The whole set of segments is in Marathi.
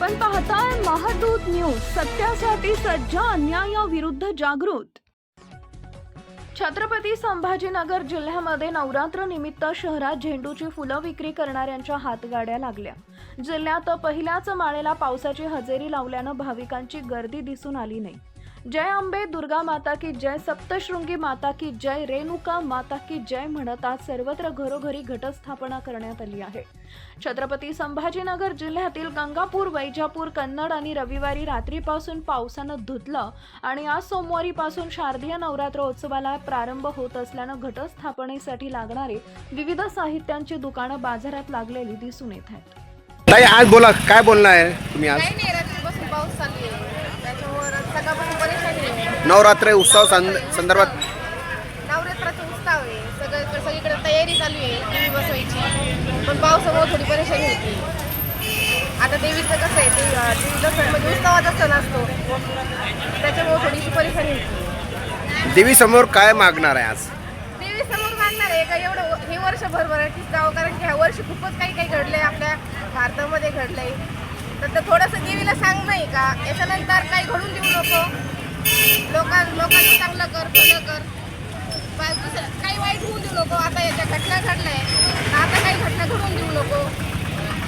आपण पाहताय महादूत न्यूज सत्यासाठी सज्ज अन्यायाविरुद्ध जागृत. छत्रपती संभाजीनगर जिल्ह्यामध्ये नवरात्र निमित्त शहरात झेंडूची फुलं विक्री करणाऱ्यांच्या हातगाड्या लागल्या. जिल्ह्यात पहिल्याच माळेला पावसाची हजेरी लावल्यानं भाविकांची गर्दी दिसून आली नाही. जय अंबे दुर्गा माता की जय सप्तशृंगी माता की जय रेणुका माता की जय म्हणत आज सर्वत्र घरोघरी घटस्थापना करण्यात आली आहे. छत्रपती संभाजीनगर जिल्ह्यातील गंगापूर वैजापूर कन्नड आणि रविवारी रात्रीपासून पावसानं धुतलं आणि आज सोमवारीपासून शारदीय नवरात्रोत्सवाला प्रारंभ होत असल्यानं घटस्थापनेसाठी लागणारे विविध साहित्यांची दुकानं बाजारात लागलेली दिसून येत आहेत. आज बोला. काय बोलणार आहे तुम्ही आज काही नाही रात्रीपासून पाऊस चालू आहे त्याच्यामुळे सकाळपासून परेशानी आहे नवरात्र उत्सव संद- संदर्भात नवरात्राचा उत्सव आहे. सगळीकडे सगळीकडे तयारी चालू आहे. व्ही बसवायची. पण पावसामुळे थोडी परेशानी होती. आता देवीचं कसं आहे ते अं, देवीचा सण म्हणजे उत्सवाचा सण असतो त्याच्यामुळे थोडीशी परेशानी होती. देवी समोर काय मागणार आहे आज? देवी समोर मागणार आहे का? एवढं हे वर्ष भरभराटीच जावं कारण की ह्या वर्षी खूपच काही काही घडलंय आपल्या भारतामध्ये घडलंय. तर थोडंसं देवीला सांग नाही का? याच्यानंतर काही घडून देऊ नको? लोकां लोकांचं चांगलं कर भलं कर. बस दुसरं काही वाईट होऊन देऊ नको. आता याच्या घटना घडलंय आहे आता काही घटना घडून देऊ नको.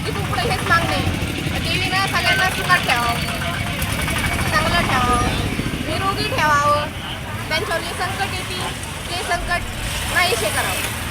तिथून पुढे हेच मागणे देवीनं सगळ्यांना सुखात ठेवावं. चांगलं ठेवावं. निरोगी ठेवावं. त्यांच्यावर जे संकट येतील ते संकट नाहीसे करावं.